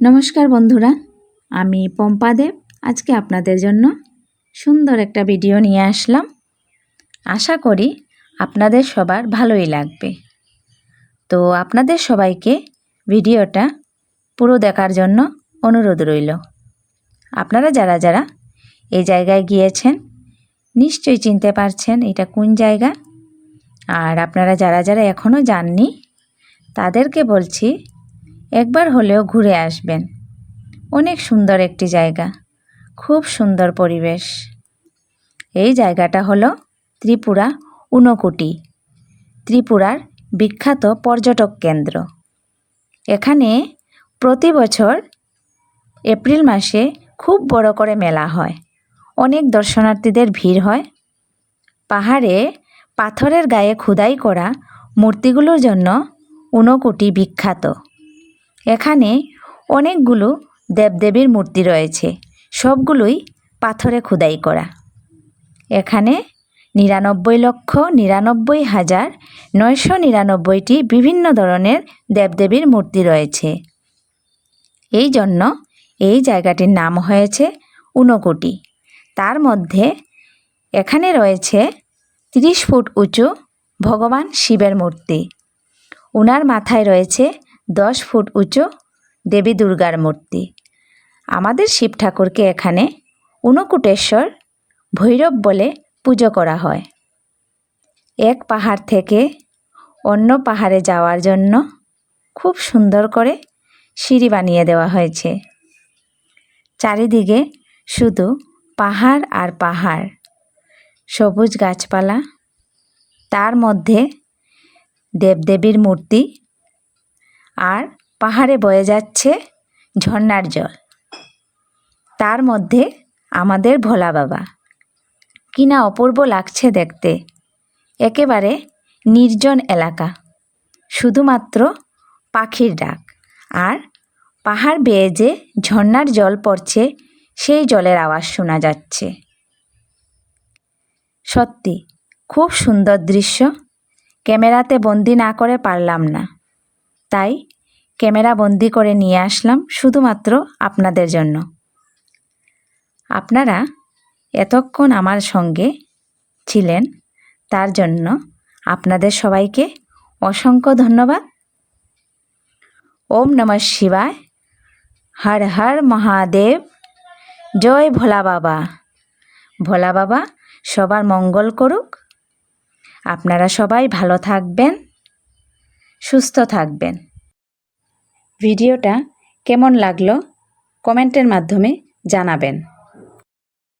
নমস্কার বন্ধুরা, আমি পম্পা দেব আজকে আপনাদের জন্য সুন্দর একটা ভিডিও নিয়ে আসলাম। আশা করি আপনাদের সবার ভালোই লাগবে। তো আপনাদের সবাইকে ভিডিওটা পুরো দেখার জন্য অনুরোধ রইল। আপনারা যারা যারা এই জায়গায় গিয়েছেন, নিশ্চয়ই চিনতে পারছেন এটা কোন জায়গা। আর আপনারা যারা যারা এখনও যাননি, তাদেরকে বলছি একবার হলেও ঘুরে আসবেন। অনেক সুন্দর একটি জায়গা। খুব সুন্দর পরিবেশ। এই জায়গাটা হলো ত্রিপুরা ঊনকোটি। ত্রিপুরার বিখ্যাত পর্যটক কেন্দ্র। এখানে প্রতি বছর এপ্রিল মাসে খুব বড় করে মেলা হয়। অনেক দর্শনার্থীদের ভিড় হয়। পাহাড়ে পাথরের গায়ে খোদাই করা মূর্তিগুলোর জন্য ঊনকোটি বিখ্যাত। এখানে অনেকগুলো দেবদেবীর মূর্তি রয়েছে। সবগুলোই পাথরে খোদাই করা। এখানে নিরানব্বই লক্ষ নিরানব্বই হাজার নয়শো নিরানব্বইটি বিভিন্ন ধরনের দেবদেবীর মূর্তি রয়েছে। এই জন্য এই জায়গাটির নাম হয়েছে ঊনকোটি। তার মধ্যে এখানে রয়েছে তিরিশ ফুট উঁচু ভগবান শিবের মূর্তি। উনার মাথায় রয়েছে দশ ফুট উঁচু দেবী দুর্গার মূর্তি। আমাদের শিব ঠাকুরকে এখানে ঊনকুটেশ্বর ভৈরব বলে পুজো করা হয়। এক পাহাড় থেকে অন্য পাহাড়ে যাওয়ার জন্য খুব সুন্দর করে সিঁড়ি বানিয়ে দেওয়া হয়েছে। চারিদিকে শুধু পাহাড় আর পাহাড়, সবুজ গাছপালা, তার মধ্যে দেবদেবীর মূর্তি আর পাহাড়ে বয়ে যাচ্ছে ঝর্নার জল। তার মধ্যে আমাদের ভোলা বাবা। কিনা অপূর্ব লাগছে দেখতে। একেবারে নির্জন এলাকা। শুধুমাত্র পাখির ডাক। আর পাহাড় বেয়ে যে ঝর্নার জল পড়ছে, সেই জলের আওয়াজ শোনা যাচ্ছে। সত্যি, খুব সুন্দর দৃশ্য। ক্যামেরাতে বন্দি না করে পারলাম না। তাই ক্যামেরা বন্দি করে নিয়ে আসলাম শুধুমাত্র আপনাদের জন্য। আপনারা এতক্ষণ আমার সঙ্গে ছিলেন, তার জন্য আপনাদের সবাইকে অসংখ্য ধন্যবাদ। ওম নমঃ শিবায়। হর হর মহাদেব। জয় ভোলা বাবা। ভোলা বাবা, সবার মঙ্গল করুক। আপনারা সবাই ভালো থাকবেন। সুস্থ থাকবেন। ভিডিওটা কেমন লাগল? কমেন্টের মাধ্যমে জানাবেন।